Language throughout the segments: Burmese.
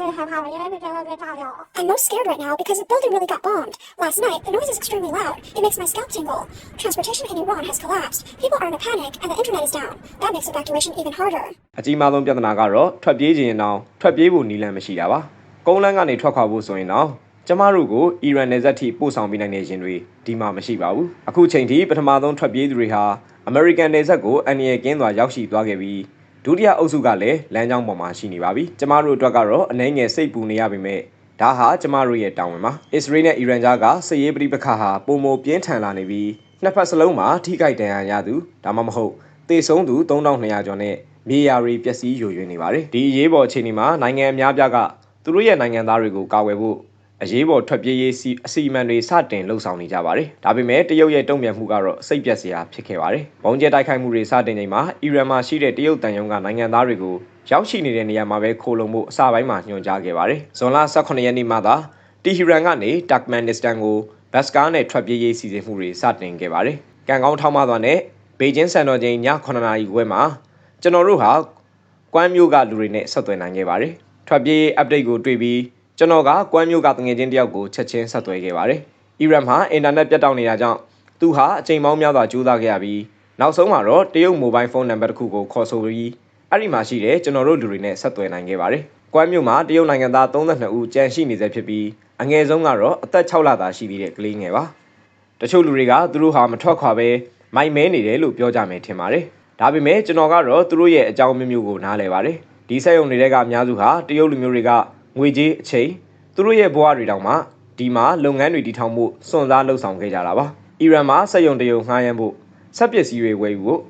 I'm most scared right now because the building really got bombed. Last night, the noise is extremely loud. It makes my scalp tingle. Transportation in Iran has collapsed. People are in a panic, and the internet is down. That makes evacuation even harder. အကြီးမားဆုံးပြဿနာကတော့ထွက်ပြေးခြင်းရင်တော့ထွက်ပြေးဖို့နည်းလမ်းမရှိတာပါကုန်းလန်းကနေထွက်ခွာဖို့ဆိုရင်တော့ကျမတို့ကိုအီရန်နယ်စပ်ထိပို့ဆောင်ပေးနိုင်တဲ့ရင်တွေဒီမှာမရှိပါဘူးအခုချိန်ထိပထမဆုံးထွက်ပြေးသူတွေဟာအမေရိကန်နယ်စပ်ကိုအန်ရီယကင်းစွာရောက်ရှိသွားခဲ့ပြီး ဒုတိယအုပ်စုကလည်းလမ်းကြောင်းပေါ်မှာရှိနေပါပြီကျမတို့အတွက်ကတော့အနှဲငယ်စိတ်ပူနေရပေမဲ့ဒါဟာကျမတို့ရဲ့တာဝန်ပါအစ္စရေးနဲ့အီရန်ကြားကစစ်ရေးပဋိပက္ခဟာပုံမပြင်းထန်လာနေပြီးနှစ်ဖက်စလုံးမှာထိခိုက်ဒဏ်ရာရသူဒါမှမဟုတ်တေဆုံးသူ3200ကျော်နဲ့မြေယာတွေပျက်စီးယိုယွင်းနေပါတယ်ဒီအရေးပေါ်အခြေအနေမှာနိုင်ငံအများပြားကသူတို့ရဲ့နိုင်ငံသားတွေကိုကာကွယ်ဖို့ အရေးပေါ်ထွက်ပြေးရေးစီအစီအမံတွေစတင်လှုပ်ဆောင်နေကြပါတယ်ဒါပေမဲ့တရုတ်ရဲ့တုံ့ပြန်မှုကတော့စိတ်ပျက်စရာဖြစ်ခဲ့ပါတယ်ဘုံကျဲတိုက်ခိုက်မှုတွေစတင်ချိန်မှာအီရန်မှာရှိတဲ့တရုတ်တန်ယုံကနိုင်ငံသားတွေကိုရောက်ရှိနေတဲ့နေရာမှာပဲခိုးလုံမှုအစပိုင်းမှာညွှန်ကြားခဲ့ပါတယ်ဇွန်လ18ရက်နေ့မှသာတီဟီရန်ကနေတက်မန်နစ္စတန်ကိုဘတ်စကားနဲ့ထွက်ပြေးရေးစီစဉ်မှုတွေစတင်ခဲ့ပါတယ်ကံကောင်းထောက်မသွားနဲ့ဘေကျင်းစံတော်ချိန်ည9နာရီခွဲမှာကျွန်တော်တို့ဟာကွမ်းမျိုးကလူတွေနဲ့ဆက်သွယ်နိုင်ခဲ့ပါတယ်။ထွက်ပြေး update ကိုတွေ့ပြီး ကျွန်တော်ကကွမ်းမျိုးကတငယ်ချင်းတယောက်ကိုချက်ချင်းဆက်သွယ်ခဲ့ပါတယ်။အီရန်မှာအင်တာနက်ပြတ်တောက်နေတာကြောင့်သူဟာအချိန်ပေါင်းများစွာကြိုးစားခဲ့ရပြီးနောက်ဆုံးမှာတော့တရုတ်မိုဘိုင်းဖုန်းနံပါတ်တစ်ခုကိုခေါ်ဆိုပြီးအဲ့ဒီမှာရှိတဲ့ကျွန်တော်တို့လူတွေနဲ့ဆက်သွယ်နိုင်ခဲ့ပါတယ်။ကွမ်းမျိုးမှာတရုတ်နိုင်ငံသား32ဦးကြန့်ရှိနေစေဖြစ်ပြီးအငယ်ဆုံးကတော့အသက်6လသားရှိသေးတဲ့ကလေးငယ်ပါ။တချို့လူတွေကသူတို့ဟာမထွက်ခွာပဲမိုက်မဲနေတယ်လို့ပြောကြမယ်ထင်ပါတယ်။ဒါပေမဲ့ကျွန်တော်ကတော့သူတို့ရဲ့အကြောင်းမျိုးမျိုးကိုနားလည်ပါတယ်။ဒီဆက်ယုံတွေကအများစုဟာတရုတ်လူမျိုးတွေက ငွေကြေးအချိန်သူတို့ရဲ့ဘဝတွေတောင်မှဒီမှာလုပ်ငန်းတွေတည်ထောင်မှုစွန့်စားလှုပ်ဆောင်ခဲ့ကြတာပါ။အီရန်မှာဆက်ယုံတရုံငှားရမ်းဖို့ဆက်ပစ္စည်းတွေဝယ်ယူဖို့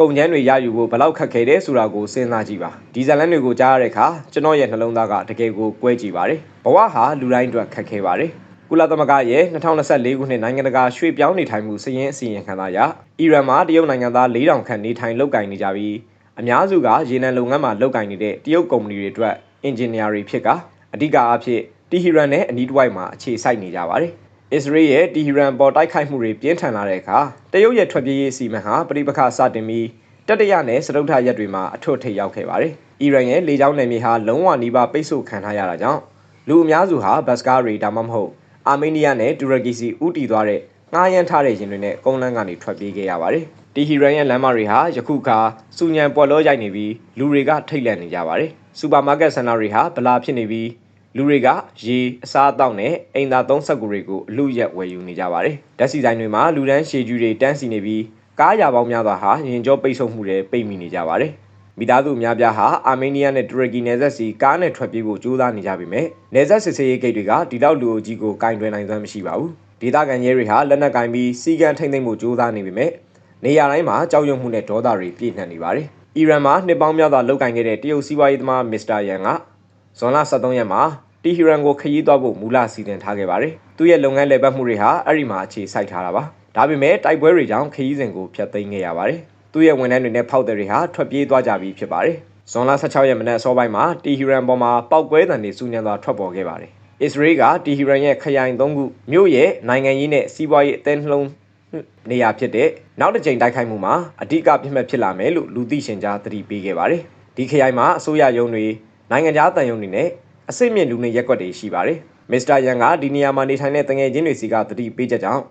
ကုန်ကျန်းတွေရယူဖို့ဘယ်လောက်ခက်ခဲတယ်ဆိုတာကိုစဉ်းစားကြည့်ပါဒီဇလန်တွေကိုကြားရတဲ့အခါကျွန်တော်ရဲ့နှလုံးသားကတကယ်ကိုကွဲကြည့်ပါတယ်ဘဝဟာလူတိုင်းအတွက်ခက်ခဲပါတယ်ကုလသမဂ္ဂရဲ့2024ခုနှစ်နိုင်ငံတကာရွှေ့ပြောင်းနေထိုင်မှုစည်ရင်းအစီရင်ခံစာအရအီရန်မှာတရုတ်နိုင်ငံသား4000ခန့်နေထိုင်လုပ်ကိုင်နေကြပြီးအများစုကရေနံလုပ်ငန်းမှာလုပ်ကိုင်နေတဲ့တရုတ်ကုမ္ပဏီတွေအတွက် အင်ဂျင်နီယာတွေဖြစ်ကအဓိကအဖြစ်တီဟီရန်နဲ့အနီးတစ်ဝိုက်မှာအခြေစိုက်နေကြပါတယ်အစ္စရေးရဲ့တီဟီရန်ပေါ်တိုက်ခိုက်မှုတွေပြင်းထန်လာတဲ့အခါတရုတ်ရဲ့ထွက်ပြေးရေးအစီအမံဟာပြိပခါစတင်ပြီးတတရနဲ့စတုထရက်တွေမှာအထွတ်ထိပ်ရောက်ခဲ့ပါတယ်။အီရန်ရဲ့လေကြောင်းနယ်မြေဟာလုံးဝနီးပါးပိတ်ဆို့ခံထားရတာကြောင့်လူအများစုဟာဘတ်စကားတွေဒါမှမဟုတ်အာမေးနီးယားနဲ့တူရကီစီဥတီသွားတဲ့ငှားရမ်းထားတဲ့ရင်တွေနဲ့ကုန်းလန်းကနေထွက်ပြေးခဲ့ရပါတယ်။ တီဟီရန်ရဲ့လမ်းမတွေဟာယခုခါစူညံပွက်လောရိုက်နေပြီးလူတွေကထိတ်လန့်နေကြပါတယ်။စူပါမားကတ်စင်တာတွေဟာဗလာဖြစ်နေပြီးလူတွေကရေအစားအသောက်နဲ့အိမ်သာသုံးဆက်ကူတွေကိုအလူရက်ဝယ်ယူနေကြပါတယ်။ဓာတ်ဆီဆိုင်တွေမှာလူတန်းရှည်ကျူတွေတန်းစီနေပြီးကားရပေါင်းများစွာဟာရင်ကျောပိတ်ဆို့မှုတွေပိတ်မိနေကြပါတယ်။မိသားစုအများပြားဟာအာမေးနီးယားနဲ့တူရကီနယ်စပ်စီကားနဲ့ထွက်ပြေးဖို့ကြိုးစားနေကြပေမဲ့နယ်စပ်စစ်ဆေးရေးဂိတ်တွေကဒီလောက်လူအုပ်ကြီးကိုကင်တွယ်နိုင်စွမ်းမရှိပါဘူး။ဒေသခံရဲတွေဟာလက်နက်ကင်ပြီးစီကံထိမ့်သိမ့်မှုကြိုးစားနေပေမဲ့ နေရာတိုင်းမှာကြောက်ရွံ့မှုနဲ့ဒေါသတွေပြည့်နှက်နေပါတယ်။အီရန်မှာနှစ်ပေါင်းများစွာလုပ်ကင်ခဲ့တဲ့တရုတ်စီးပွားရေးသမားမစ္စတာယန်ကဇွန်လ23ရက်မှာတီဟီရန်ကိုခရီးသွားဖို့မူလစီစဉ်ထားခဲ့ပါတယ်။သူ့ရဲ့လုပ်ငန်းလည်ပတ်မှုတွေဟာအဲ့ဒီမှာအခြေစိုက်ထားတာပါ။ဒါပေမဲ့တိုက်ပွဲတွေကြောင့်ခရီးစဉ်ကိုဖျက်သိမ်းခဲ့ရပါတယ်။သူ့ရဲ့ဝန်ထမ်းတွေနဲ့ဖောက်တယ်တွေဟာထွက်ပြေးသွားကြပြီးဖြစ်ပါတယ်။ဇွန်လ16ရက်မနက်အစောပိုင်းမှာတီဟီရန်ပေါ်မှာပောက်ကွဲတံတွေစူညံစွာထွက်ပေါ်ခဲ့ပါတယ်။အစ္စရေးကတီဟီရန်ရဲ့ခရိုင်၃ခုမြို့ရဲ့နိုင်ငံရေးနဲ့စီးပွားရေးအသင်းနှလုံး နေရာဖြစ်တဲ့နောက်တစ်ကြိမ်တိုက်ခိုက်မှုမှာအဓိကပြစ်မှတ်ဖြစ်လာမယ်လို့လူသိရှင်ကြားသတိပေးခဲ့ပါတယ်။ဒီခရိုင်မှာအစိုးရရုံးတွေနိုင်ငံခြားတန်ယုံတွေနဲ့အစိမ့်မြင့်လူနေရက်ွက်တွေရှိပါတယ်။မစ္စတာယန်ကဒီနေရာမှာနေထိုင်တဲ့တငယ်ချင်းတွေစီကသတိပေးချက်ကြောင့်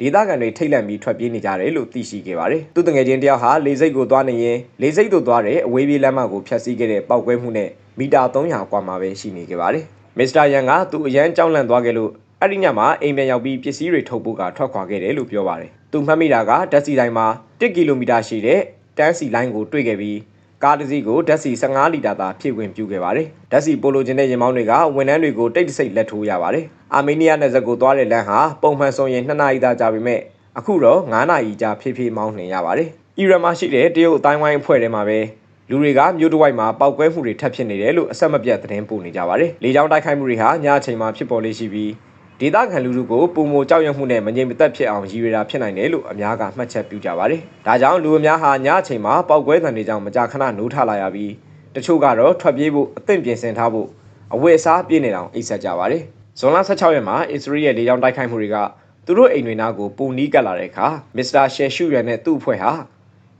ဒေသခံတွေထိတ်လန့်ပြီးထွက်ပြေးနေကြတယ်လို့သိရှိခဲ့ပါတယ်။သူတငယ်ချင်းတယောက်ဟာလေစိတ်ကိုသွားနေရင်လေစိတ်သို့သွားတဲ့အဝေးပြေးလမ်းမကိုဖျက်ဆီးခဲ့တဲ့ပောက်ကွဲမှုနဲ့မီတာ300กว่าမှာပဲရှိနေခဲ့ပါတယ်။မစ္စတာယန်ကသူအရန်ကြောက်လန့်သွားခဲ့လို့ အဲ့ဒီညမှာအိမ်ပြန်ရောက်ပြီးပစ္စည်းတွေထုတ်ဖို့ကထွက်ခွာခဲ့တယ်လို့ပြောပါတယ်။သူမှတ်မိတာကဓာတ်ဆီတိုင်းမှာ1ကီလိုမီတာရှိတဲ့တန်းစီလိုင်းကိုတွေ့ခဲ့ပြီးကားတစ်စီးကိုဓာတ်ဆီ15လီတာသာဖြည့်ဝင်ပြုခဲ့ပါတယ်။ဓာတ်ဆီပိုလိုချင်တဲ့ရင်မောင်းတွေကဝန်ထမ်းတွေကိုတိတ်တဆိတ်လက်ထိုးရပါတယ်။အာမေးနီးယားနယ်စပ်ကိုသွားတဲ့လမ်းဟာပုံမှန်ဆိုရင်2နာရီသာကြာပေမဲ့အခုတော့9နာရီကြာဖြည်းဖြည်းမောင်းနှင်ရပါတယ်။အီရန်မှာရှိတဲ့တရုတ်အတိုင်းဝိုင်းအဖွဲ့ထဲမှာပဲလူတွေကမြို့တစ်ဝိုက်မှာပောက်ကွဲမှုတွေထပ်ဖြစ်နေတယ်လို့အဆက်မပြတ်သတင်းပို့နေကြပါတယ်။လေကြောင်းတိုက်ခိုက်မှုတွေဟာညအချိန်မှာဖြစ်ပေါ်လေးရှိပြီး ဒေသခံလူထုကိုပုံမကြောက်ရွံ့မှုနဲ့မငြိမ်မသက်ဖြစ်အောင်ရည်ရွယ်တာဖြစ်နိုင်တယ်လို့အများကမှတ်ချက်ပြုကြပါတယ်။ဒါကြောင့်လူအများဟာညအချိန်မှာပောက်ကွဲသံတွေကြောင့်မကြာခဏနိုးထလာရပြီးတချို့ကတော့ထွက်ပြေးဖို့အသင့်ပြင်ဆင်ထားဖို့အဝတ်အစားပြည့်နေအောင်အိပ်ဆက်ကြပါတယ်။ဇွန်လ16ရက်မှာအစ္စရေးရဲ့လေကြောင်းတိုက်ခိုက်မှုတွေကသူတို့အိမ်တွေနာကိုပုံနီးကပ်လာတဲ့အခါမစ္စတာရှယ်ရှုရန်နဲ့သူ့အဖွဲ့ဟာ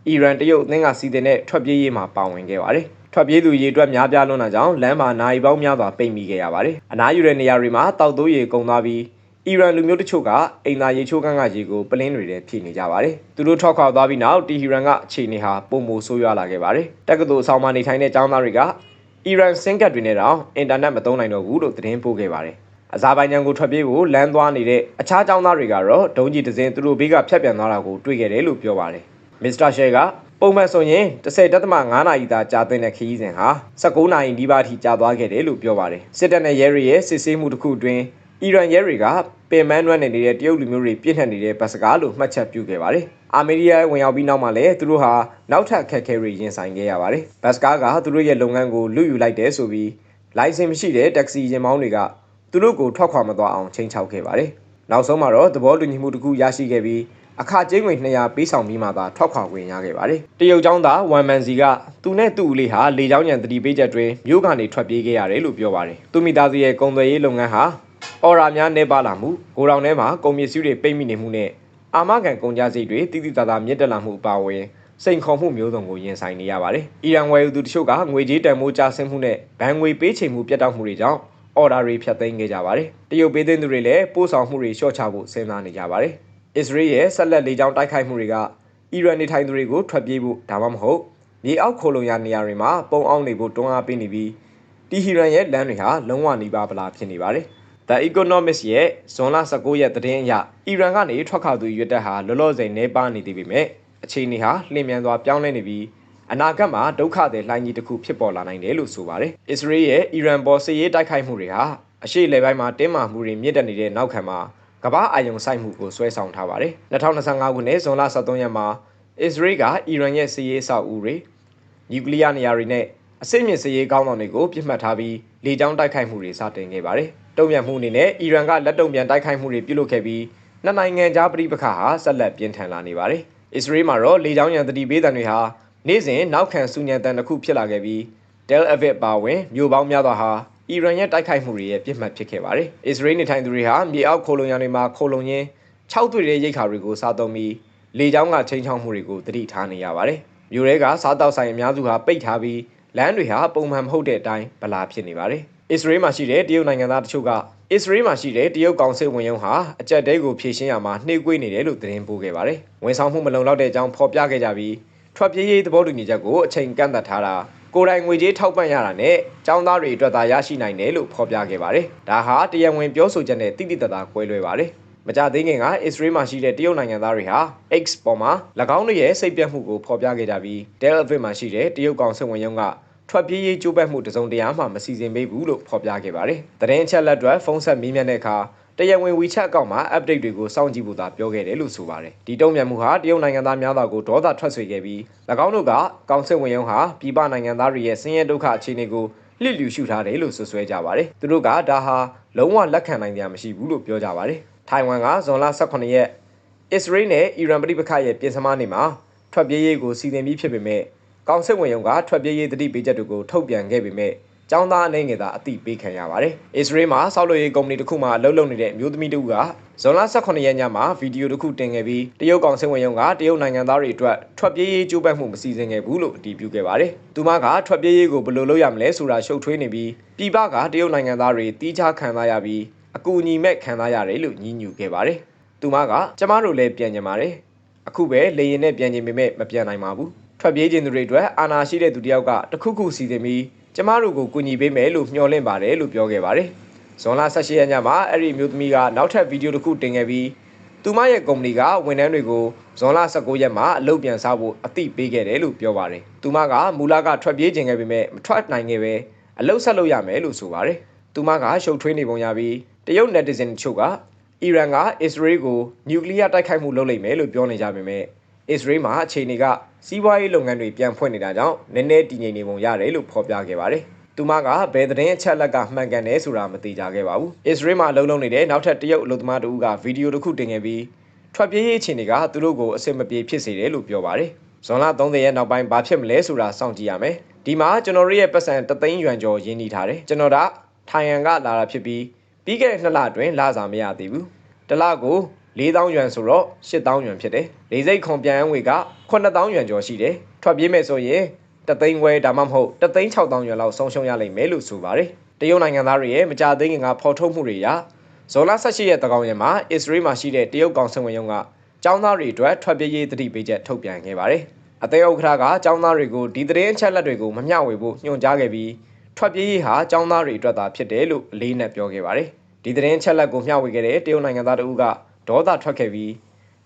အီရန်တရုတ်အသင်းကစီစဉ်တဲ့ထွက်ပြေးရေးမှာပါဝင်ခဲ့ပါတယ်။ ထွက်ပြေးသူရေအတွက်များပြားလွန်းတာကြောင့်လမ်းမှာနိုင်ပေါင်းများစွာပိတ်မိခဲ့ရပါတယ်အနားယူတဲ့နေရာတွေမှာတောက်တိုးရေကုန်သွားပြီးအီရန်လူမျိုးတချို့ကအိမ်သာရေချိုးကန်းကရေကိုပလင်းတွေနဲ့ဖြည့်နေကြပါတယ်သူတို့ထွက်ခွာသွားပြီးနောက်တီဟီရန်ကအခြေအနေဟာပုံမိုဆိုးရွားလာခဲ့ပါတယ်တက္ကသိုလ်အဆောင်မှာနေထိုင်တဲ့ကျောင်းသားတွေကအီရန်စင်ကတ်တွေနဲ့တောင်အင်တာနက်မသုံးနိုင်တော့ဘူးလို့သတင်းပို့ခဲ့ပါတယ်အဇာဘိုင်ဂျန်ကိုထွက်ပြေးဖို့လမ်းသွားနေတဲ့အခြားကျောင်းသားတွေကတော့ဒုံးကြီးတစ်စင်းသူတို့ဘေးကဖြတ်ပြန်သွားတာကိုတွေ့ခဲ့တယ်လို့ပြောပါတယ်မစ္စတာရှဲက ပုံမှန်ဆိုရင်10.5နာရီသာကြာတဲ့ခရီးစဉ်ဟာ19နာရီနီးပါးထိကြာသွားခဲ့တယ်လို့ပြောပါတယ်စစ်တပ်နဲ့ရဲတွေရဲ့စစ်ဆေးမှုတစ်ခုအတွင်းအီရန်ရဲတွေကပင်မန်းနွမ်းနေတဲ့တရုတ်လူမျိုးတွေပြစ်နှက်နေတဲ့ဘတ်စကားလို့မှတ်ချက်ပြုခဲ့ပါတယ်အာမေရီးယားဝင်ရောက်ပြီးနောက်မှာလည်းသူတို့ဟာနောက်ထပ်ခက်ခဲတွေရင်ဆိုင်ခဲ့ရပါတယ်ဘတ်စကားကသူတို့ရဲ့လုပ်ငန်းကိုလူယူလိုက်တယ်ဆိုပြီးလိုင်စင်မရှိတဲ့တက္ကစီယာဉ်မောင်းတွေကသူတို့ကိုထွက်ခွာမသွားအောင်ချိန်ချောက်ခဲ့ပါတယ်နောက်ဆုံးမှာတော့သဘောတူညီမှုတစ်ခုရရှိခဲ့ပြီး အခကျင်းငွေ200ပေးဆောင်ပြီးမှသာထွက်ခွာခွင့်ရခဲ့ပါတယ်။တရုတ်ကျောင်းသားဝမ်မန်စီကသူနဲ့သူ့ဦးလေးဟာလေကျောင်းညံတတိပေးချက်တွင်မြို့ကနေထွက်ပြေးခဲ့ရတယ်လို့ပြောပါတယ်။သူမိသားစုရဲ့ကုန်သွယ်ရေးလုပ်ငန်းဟာအော်ရာများနေပါလာမှုကိုရောင်ထဲမှာကုန်ပစ္စည်းတွေပိတ်မိနေမှုနဲ့အာမခံကုန်ကြစိတ်တွေတိတိတသားမြင့်တက်လာမှုအပါအဝင်စိန်ခေါ်မှုမျိုးစုံကိုရင်ဆိုင်နေရပါတယ်။အီရန်ဝယ်ယူသူတချို့ကငွေကြေးတန်ဖိုးကျဆင်းမှုနဲ့ဘဏ်ငွေပေးချေမှုပြတ်တောက်မှုတွေကြောင့်အော်ဒါတွေဖြတ်သိမ်းခဲ့ကြပါတယ်။တရုတ်ပေးသွင်းသူတွေလည်းပို့ဆောင်မှုတွေလျှော့ချဖို့စဉ်းစားနေကြပါတယ်။ အစ္စရေးရဲ့ဆက်လက်လေကြောင်းတိုက်ခိုက်မှုတွေကအီရန်နေထိုင်သူတွေကိုထွက်ပြေးဖို့ဒါမှမဟုတ်မြေအောက်ခိုလုံရနေရာတွေမှာပုံအောင်နေဖို့တွန်းအားပေးနေပြီးတီဟီရန်ရဲ့လမ်းတွေဟာလုံးဝနှီးပါပလာဖြစ်နေပါတယ်။ The Economist ရဲ့ဇွန်လ19ရက်သတင်းအရအီရန်ကနေထွက်ခွာသူရွက်တက်ဟာလောလောဆယ်နေပါနေသေးပေမဲ့အခြေအနေဟာလျင်မြန်စွာပြောင်းလဲနေပြီးအနာဂတ်မှာဒုက္ခတွေလှိုင်းကြီးတစ်ခုဖြစ်ပေါ်လာနိုင်တယ်လို့ဆိုပါတယ်။အစ္စရေးရဲ့အီရန်ပေါ်စစ်ရေးတိုက်ခိုက်မှုတွေဟာအရှေ့လေပိုင်းမှာတင်းမာမှုတွေမြင့်တက်နေတဲ့နောက်ခံမှာ ကမ္ဘာအာရုံစိုက်မှုကိုဆွဲဆောင်ထားပါတယ်။2025ခုနှစ်ဇွန်လ23ရက်မှာအစ္စရေးကအီရန်ရဲ့စစ်ရေးအဆောက်အဦတွေနျူကလ িয়ার နေရာတွေနဲ့အစိမ့်မြင့်စစ်ရေးကောင်းဆောင်တွေကိုပြစ်မှတ်ထားပြီးလေကြောင်းတိုက်ခိုက်မှုတွေစတင်ခဲ့ပါတယ်။တုံ့ပြန်မှုအနေနဲ့အီရန်ကလက်တုံ့ပြန်တိုက်ခိုက်မှုတွေပြုလုပ်ခဲ့ပြီးနှစ်နိုင်ငံကြားပြည်ပခါဟာဆက်လက်ပြင်းထန်လာနေပါတယ်။အစ္စရေးမှာတော့လေကြောင်းရန်တတိပေးတံတွေဟာနေ့စဉ်နောက်ခံစူညံတန်တစ်ခုဖြစ်လာခဲ့ပြီး Tel Aviv ပါဝင်မြို့ပေါင်းများစွာဟာ အီရန်ရဲ့တိုက်ခိုက်မှုတွေရဲ့ပြစ်မှတ်ဖြစ်ခဲ့ပါတယ်။အစ္စရေးနေထိုင်သူတွေဟာမြေအောက်ခိုလုံရံတွေမှာခိုလုံရင်း၆တွေ့တဲ့ရိတ်ခါတွေကိုစားသုံးပြီးလေကြောင်းကချိန်ချောင်းမှုတွေကိုတတိထားနေရပါတယ်။မြို့တွေကစားတောက်ဆိုင်အများစုဟာပိတ်ထားပြီးလမ်းတွေဟာပုံမှန်မဟုတ်တဲ့အတိုင်းဗလာဖြစ်နေပါတယ်။အစ္စရေးမှာရှိတဲ့တရုတ်နိုင်ငံသားတချို့ကအစ္စရေးမှာရှိတဲ့တရုတ်ကောင်စစ်ဝင်ရုံးဟာအကြက်တဲကိုဖြည့်ရှင်းရမှာနှိပ်ကွေးနေတယ်လို့သတင်းပို့ခဲ့ပါတယ်။ဝန်ဆောင်မှုမလုံလောက်တဲ့အကြောင်းဖော်ပြခဲ့ကြပြီးထွက်ပြေးရေးသဘောတူညီချက်ကိုအချိန်ကန့်သတ်ထားတာ ကိုယ်တိုင်ငွေကြေးထောက်ပံ့ရတာနဲ့ចောင်းသားတွေအတွက်သာရရှိနိုင်တယ်လို့ဖော်ပြခဲ့ပါတယ်။ဒါဟာတရားဝင်ပြောဆိုချက်နဲ့တိတိတသားကွဲလွဲပါတယ်။မကြသေးခင်ကအစ္စရေးမှာရှိတဲ့တရုတ်နိုင်ငံသားတွေဟာ X ပေါ်မှာ၎င်းတို့ရဲ့စိတ်ပြတ်မှုကိုဖော်ပြခဲ့ကြပြီး Tel Aviv မှာရှိတဲ့တရုတ်ကောင်စစ်ဝင်ရုံးကထွက်ပြေးရေးကြိုးပမ်းမှုတစုံတရာမှမစီစဉ်ပေးဘူးလို့ဖော်ပြခဲ့ပါတယ်။သတင်းအချက်လက်တွေဖုန်းဆက်မေးမြန်းတဲ့အခါ တရားဝင် WeChat အကောင့်မှာ update တွေကိုစောင့်ကြည့်ဖို့သာပြောခဲ့တယ်လို့ဆိုပါတယ်။ဒီတုံ့ပြန်မှုဟာတရုတ်နိုင်ငံသားများစွာကိုဒေါသထွက်စေခဲ့ပြီး၎င်းတို့ကကောင်စစ်ဝင်ရုံးဟာပြည်ပနိုင်ငံသားတွေရဲ့ဆင်းရဲဒုက္ခအခြေအနေကိုလစ်လျူရှုထားတယ်လို့ဆွဆွဲကြပါတယ်။သူတို့ကဒါဟာလုံးဝလက်ခံနိုင်ကြမရှိဘူးလို့ပြောကြပါတယ်။ထိုင်ဝမ်ကဇွန်လ18ရက်အစ္စရေးနဲ့အီရန်ပြည်ပခရဲ့ပြင်စမနေမှာထွက်ပြေးရေးကိုစီစဉ်ပြီးဖြစ်ပေမဲ့ကောင်စစ်ဝင်ရုံးကထွက်ပြေးရေးတတိပေးချက်တွေကိုထုတ်ပြန်ခဲ့ပေမဲ့ ចောင်းသားအနေငယ်သာအတိပေးခံရပါတယ်။အစ္စရေးမှာဆောက်လုပ်ရေးကုမ္ပဏီတစ်ခုမှအလုပ်လုပ်နေတဲ့အမျိုးသမီးတစ်ဦးကဇွန်လ18ရက်ညမှာဗီဒီယိုတစ်ခုတင်ခဲ့ပြီးတရုတ်ကောင်စစ်ဝင်ရုံးကတရုတ်နိုင်ငံသားတွေအတွက်ထွက်ပြေးရေးကြိုးပမ်းမှုမစီစဉ်ခဲ့ဘူးလို့အတည်ပြုခဲ့ပါတယ်။သူမကထွက်ပြေးရေးကိုဘယ်လိုလုပ်ရမလဲဆိုတာရှုပ်ထွေးနေပြီးပြည်ပကတရုတ်နိုင်ငံသားတွေတီးခြားခံစားရပြီးအကူအညီမဲ့ခံစားရတယ်လို့ညှဉ်းညူခဲ့ပါတယ်။သူမကကျမတို့လည်းပြန်ကြပါတယ်။အခုပဲလေရင်နဲ့ပြန်ခြင်းပေမဲ့မပြန်နိုင်ပါဘူး။ထွက်ပြေးခြင်းသူတွေအတွက်အာဏာရှိတဲ့သူတယောက်ကတခုခုစီစဉ်ပြီး ကျမတို့ကိုကူညီပေးမယ်လို့မျှော်လင့်ပါတယ်လို့ပြောခဲ့ပါတယ်။ဇွန်လ18ရက်ညမှာအဲ့ဒီမျိုးသမီးကနောက်ထပ်ဗီဒီယိုတစ်ခုတင်ခဲ့ပြီးသူမရဲ့ကုမ္ပဏီကဝန်ထမ်းတွေကိုဇွန်လ19ရက်မှာအလုပ်ပြန်စားဖို့အသိပေးခဲ့တယ်လို့ပြောပါတယ်။သူမကမူလကထွက်ပြေးခြင်းခဲ့ပေမဲ့မထွက်နိုင်ခဲ့ပဲအလုပ်ဆက်လုပ်ရမယ်လို့ဆိုပါတယ်။သူမကရှုပ်ထွေးနေပုံရပြီးတရုတ် netizen တချို့ကအီရန်ကအစ္စရေးကိုနျူကလ িয়ার တိုက်ခိုက်မှုလုပ်လိမ့်မယ်လို့ပြောနေကြပေမဲ့ အစ္စရေးမှာအခြေအနေကစီးပွားရေးလုပ်ငန်းတွေပြန်ဖွင့်နေတာကြောင့်နည်းနည်းတည်ငြိမ်နေပုံရတယ်လို့ဖော်ပြခဲ့ပါတယ်။သူမကဘယ်သတင်းအချက်လက်ကမှန်ကန်တယ်ဆိုတာမသိကြခဲ့ပါဘူး။အစ္စရေးမှာအလုံးလုံးနေတဲ့နောက်ထပ်တရုတ်အလုပ်သမားတဦးကဗီဒီယိုတစ်ခုတင်ခဲ့ပြီးထွက်ပြေးရေးအခြေအနေကသူတို့ကိုအဆင်မပြေဖြစ်စေတယ်လို့ပြောပါတယ်။ဇွန်လ30ရက်နောက်ပိုင်းဘာဖြစ်မလဲဆိုတာစောင့်ကြည့်ရမယ်။ဒီမှာကျွန်တော်တို့ရဲ့ပတ်စံတသိန်းရွမ်ကျော်ရင်းနှီးထားတယ်။ကျွန်တော်ကထိုင်ရန်ကလာတာဖြစ်ပြီးပြီးခဲ့တဲ့နှစ်လအတွင်းလစာမရသေးဘူး။တစ်လကို 4000ရွမ်ဆိုတော့8000ရွမ်ဖြစ်တယ်။လေစိတ်ခွန်ပြန်ရန်ငွေက9000ရွမ်ကျော်ရှိတယ်။ထွက်ပြေးမယ်ဆိုရင်တတသိန်းဝဲဒါမှမဟုတ်တသိန်း6000ရွယ်လောက်ဆုံးရှုံးရလိမ့်မယ်လို့ဆိုပါတယ်တရုတ်နိုင်ငံသားတွေရဲ့မကြသေးခင်ကဖော်ထုတ်မှုတွေအရဇွန်လ18ရက်တကောင်ရက်မှာအစ္စရေးမှာရှိတဲ့တရုတ်ကောင်စစ်ဝင်ရုံးကကျောင်းသားတွေအတွက်ထွက်ပြေးရေးတတိပေးချက်ထုတ်ပြန်ခဲ့ပါတယ်အသေးဥက္ကဋ္ဌကကျောင်းသားတွေကိုဒီသတင်းအချက်လက်တွေကိုမမျှဝေဖို့ညွှန်ကြားခဲ့ပြီးထွက်ပြေးရေးဟာကျောင်းသားတွေအတွက်သာဖြစ်တယ်လို့အလေးနက်ပြောခဲ့ပါတယ်ဒီသတင်းအချက်လက်ကိုမျှဝေခဲ့တဲ့တရုတ်နိုင်ငံသားတဦးက ဒေါသထွက်ခဲ့ပြီး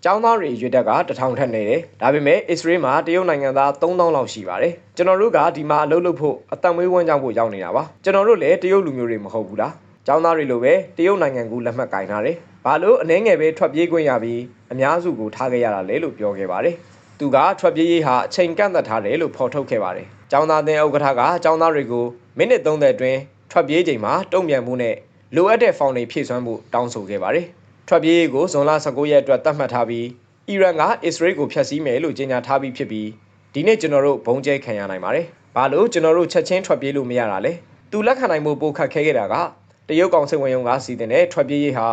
ကျောင်းသားတွေရွေတက်ကတထောင်ထက်နေတယ်။ဒါပေမဲ့အစ္စရေးမှာတရုတ်နိုင်ငံသား3000လောက်ရှိပါတယ်။ကျွန်တော်တို့ကဒီမှာအလုပ်လုပ်ဖို့အတန်မွေးဝမ်းကြောင်းဖို့ရောက်နေတာပါ။ကျွန်တော်တို့လည်းတရုတ်လူမျိုးတွေမဟုတ်ဘူးလား။ကျောင်းသားတွေလိုပဲတရုတ်နိုင်ငံကူလက်မှတ်ကင်ထားတယ်။ဘာလို့အနှဲငယ်ပဲထွက်ပြေးခွင့်ရပြီးအများစုကိုထားခဲ့ရတာလဲလို့ပြောခဲ့ပါတယ်။သူကထွက်ပြေးရေးဟာအချိန်ကန့်သတ်ထားတယ်လို့ဖော်ထုတ်ခဲ့ပါတယ်။ကျောင်းသားတဲ့ဥက္ကဋ္ဌကကျောင်းသားတွေကိုမိနစ်30အတွင်းထွက်ပြေးချိန်မှာတုံ့ပြန်မှုနဲ့လိုအပ်တဲ့ဖောင်တွေဖြည့်စွမ်းမှုတောင်းဆိုခဲ့ပါတယ်။ ထွက်ပြေးရေးကိုဇွန်လ19ရက်အတွက်သတ်မှတ်ထားပြီးအီရန်ကအစ္စရေးကိုဖျက်ဆီးမယ်လို့ကြေညာထားပြီးဖြစ်ပြီးဒီနေ့ကျွန်တော်တို့ဘုံကျဲခံရနိုင်ပါတယ်။ဘာလို့ကျွန်တော်တို့ချက်ချင်းထွက်ပြေးလို့မရတာလဲ။သူလက်ခံနိုင်မှုပိုခတ်ခဲခဲ့တာကတရုတ်ကောင်စစ်ဝင်ရုံးကစီစဉ်တဲ့ထွက်ပြေးရေးဟာ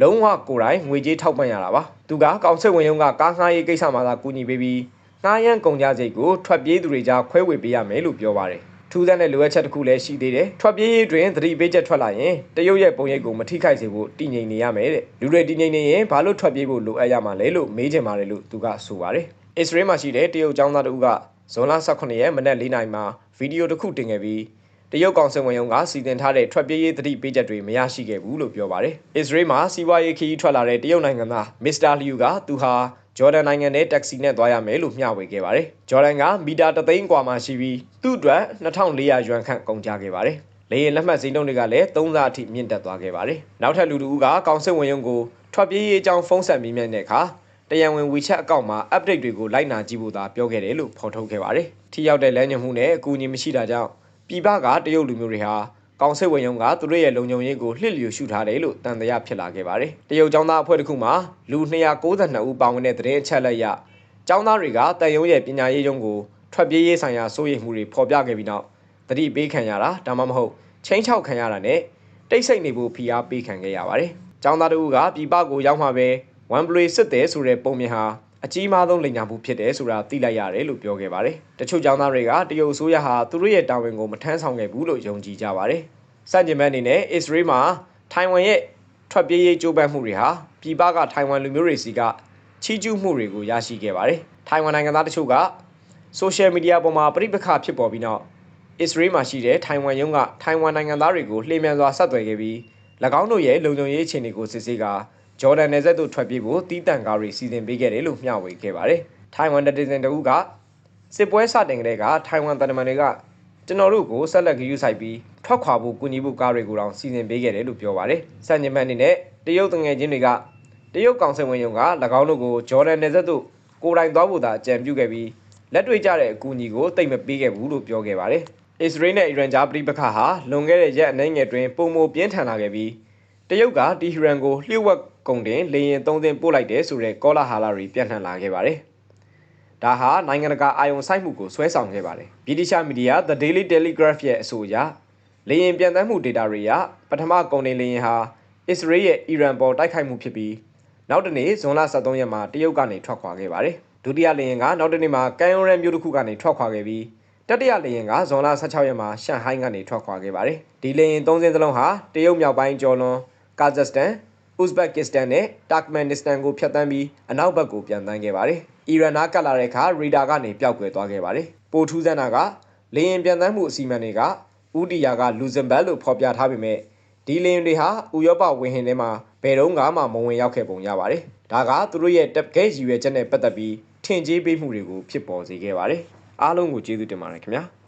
လုံးဝကိုယ်တိုင်ငွေကြေးထောက်ပံ့ရတာပါ။သူကကောင်စစ်ဝင်ရုံးကကားငှားရေးကိစ္စမှာသာကူညီပေးပြီးငှားရမ်းကုန်ကြစိတ်ကိုထွက်ပြေးသူတွေကြားခွဲဝေပေးရမယ်လို့ပြောပါတယ်။ ထူးဆန်းတဲ့လိုအပ်ချက်တစ်ခုလည်းရှိသေးတယ်။ထွက်ပြေးရေးတွင်သတိပေးချက်ထွက်လာရင်တရုတ်ရဲ့ပုံရိပ်ကိုမထိခိုက်စေဖို့တည်ငြိမ်နေရမယ်တဲ့။လူတွေတည်ငြိမ်နေရင်ဘာလို့ထွက်ပြေးဖို့လိုအပ်ရမှာလဲလို့မေးချင်ပါတယ်လို့သူကဆိုပါတယ်။အစ္စရေးမှာရှိတဲ့တရုတ်ကျောင်းသားတဦးကဇွန်လ18ရက်မနက်၄နာရီမှာဗီဒီယိုတစ်ခုတင်ခဲ့ပြီး တရုတ်ကောင်စစ်ဝင်ရုံးကစီစဉ်ထားတဲ့ထွက်ပြေးရေးသတိပေးချက်တွေမရရှိခဲ့ဘူးလို့ပြောပါတယ်။အစ္စရေးမှာစီးပွားရေးခရီးထွက်လာတဲ့တရုတ်နိုင်ငံသားမစ္စတာလီယူကသူဟာဂျော်ဒန်နိုင်ငံနဲ့တက္ကစီနဲ့သွားရမယ်လို့မျှဝေခဲ့ပါတယ်။ဂျော်ဒန်ကမီတာ3သိန်းกว่าမှရှိပြီးသူ့အတွက်2400ယွမ်ခန့်ကုန်ကျခဲ့ပါတယ်။လေယာဉ်လက်မှတ်စိမ်းတုံးတွေကလည်း3စားအထိမြင့်တက်သွားခဲ့ပါတယ်။နောက်ထပ်လူတူကကောင်စစ်ဝင်ရုံးကိုထွက်ပြေးရေးအကြောင်းဖုန်းဆက်မိမြတ်တဲ့အခါတရန်ဝင် WeChat အကောင့်မှာ update တွေကိုလိုက်နာကြည့်ဖို့သာပြောခဲ့တယ်လို့ဖော်ထုတ်ခဲ့ပါတယ်။ထိရောက်တဲ့လမ်းညွှန်မှုနဲ့အကူအညီမရှိတာကြောင့် ပြည်ပကတရုတ်လူမျိုးတွေဟာကောင်စစ်ဝင်ရုံးကသူတို့ရဲ့လုံခြုံရေးကိုလှစ်လျူရှုထားတယ်လို့တန်တရားဖြစ်လာခဲ့ပါတယ်။တရုတ်ចောင်းသားအဖွဲ့တစ်ခုမှာလူ292ဦးပါဝင်တဲ့သတင်းအချက်လက်ရចောင်းသားတွေကတန်ရုံးရဲ့ပညာရေးရုံးကိုထွက်ပြေးရေးဆိုင်ရာစိုးရိမ်မှုတွေဖော်ပြခဲ့ပြီးနောက်တတိပေးခံရတာဒါမှမဟုတ်ချင်းချောက်ခံရတာနဲ့တိတ်ဆိတ်နေဖို့ဖိအားပေးခံခဲ့ရပါတယ်။ចောင်းသားတို့ကပြည်ပကိုရောက်မှပဲ one play စစ်တယ်ဆိုတဲ့ပုံမြင်ဟာ အကြီးမားဆုံးလိမ်ညာမှုဖြစ်တယ်ဆိုတာသိလိုက်ရတယ်လို့ပြောခဲ့ပါတယ်။တချို့ကျောင်းသားတွေကတရုတ်အစိုးရဟာသူတို့ရဲ့တာဝန်ကိုမထမ်းဆောင်ခဲ့ဘူးလို့ယုံကြည်ကြပါတယ်။စန့်ကျင်ဘက်အနေနဲ့အစ္စရေးမှာထိုင်ဝမ်ရဲ့ထွက်ပြေးရေးကြိုးပမ်းမှုတွေဟာပြည်ပကထိုင်ဝမ်လူမျိုးတွေစီကချီးကျူးမှုတွေကိုရရှိခဲ့ပါတယ်။ထိုင်ဝမ်နိုင်ငံသားတချို့ကဆိုရှယ်မီဒီယာပေါ်မှာပြိပခဖြစ်ပေါ်ပြီးနောက်အစ္စရေးမှာရှိတဲ့ထိုင်ဝမ်ရုံးကထိုင်ဝမ်နိုင်ငံသားတွေကိုလှည့်မြန်စွာဆက်သွယ်ခဲ့ပြီး၎င်းတို့ရဲ့လုံခြုံရေးအခြေအနေကိုစစ်ဆေးကာ ဂျော်ဒန်နယ်စပ်သို့ထွက်ပြေးဖို့တီးတန့်ကားတွေစီစဉ်ပေးခဲ့တယ်လို့မျှဝေခဲ့ပါတယ်။ထိုင်ဝမ်တတိဇင်တဦးကစစ်ပွဲစတင်ကလေးကထိုင်ဝမ်တန်တမန်တွေကကျွန်တော်တို့ကိုဆက်လက်ဂရုစိုက်ပြီးထွက်ခွာဖို့ကူညီဖို့ကားတွေကိုတောင်စီစဉ်ပေးခဲ့တယ်လို့ပြောပါတယ်။စံညမန်အနေနဲ့တရုတ်တငယ်ချင်းတွေကတရုတ်ကောင်စစ်ဝင်ရုံက၎င်းတို့ကိုဂျော်ဒန်နယ်စပ်သို့ကိုယ်တိုင်သွားဖို့သာအကြံပြုခဲ့ပြီးလက်တွေ့ကျတဲ့အကူအညီကိုတိတ်မပေးခဲ့ဘူးလို့ပြောခဲ့ပါတယ်။အစ္စရေးနဲ့အီရန်ကြားပြည်ပခါဟာလွန်ခဲ့တဲ့ရက်အနည်းငယ်တွင်ပုံမပြင်းထန်လာခဲ့ပြီးတရုတ်ကတီဟီရန်ကိုလျှို့ဝှက် ကုန်တင်လေရင်သုံးသင်းပို့လိုက်တယ်ဆိုတဲ့ကောလာဟာလာတွေပြန့်နှံ့လာခဲ့ပါတယ်။ဒါဟာနိုင်ငံတကာအာယုံစိုက်မှုကိုဆွဲဆောင်ခဲ့ပါတယ်။ဗြိတိရှမီဒီယာ The Daily Telegraph ရဲ့အဆိုအရလေရင်ပြန်တမ်းမှုဒေတာတွေအရပထမကုန်တင်လေရင်ဟာအစ္စရေးရဲ့အီရန်ပေါ်တိုက်ခိုက်မှုဖြစ်ပြီးနောက်တနေ့ဇွန်လ23ရက်မှာတရုတ်ကနေထွက်ခွာခဲ့ပါတယ်။ဒုတိယလေရင်ကနောက်တနေ့မှာကန်ယွန်ရန်မြို့တစ်ခုကနေထွက်ခွာခဲ့ပြီးတတိယလေရင်ကဇွန်လ16ရက်မှာရှန်ဟိုင်းကနေထွက်ခွာခဲ့ပါတယ်။ဒီလေရင်၃စင်းစလုံးဟာတရုတ်မြောက်ပိုင်းကျော်လွန်ကာဇက်စတန် ဥဇဘက်ကစ္စတန်နဲ့တာကမန်နစ္စတန်ကိုဖျက်ဆီးပြီးအနောက်ဘက်ကိုပြန်တန်းခဲ့ပါတယ်။အီရန်နာကလာတဲ့အခါရီဒါကနေပျောက်ကွယ်သွားခဲ့ပါတယ်။ပိုထူးဆန်းတာကလေရင်ပြန်တန်းမှုအစီအမံတွေကဥတီယာကလူဇင်ဘတ်လို့ဖော်ပြထားပေမဲ့ဒီလေရင်တွေဟာဥရောပဝင်ဟင်ထဲမှာဘယ်တော့မှမဝင်ရောက်ခဲ့ပုံရပါတယ်။ဒါကသူတို့ရဲ့တပ်ကဲရည်ရွယ်ချက်နဲ့ပတ်သက်ပြီးထင်ကြီးပေးမှုတွေကိုဖြစ်ပေါ်စေခဲ့ပါတယ်။အားလုံးကိုကျေးဇူးတင်ပါတယ်ခင်ဗျာ။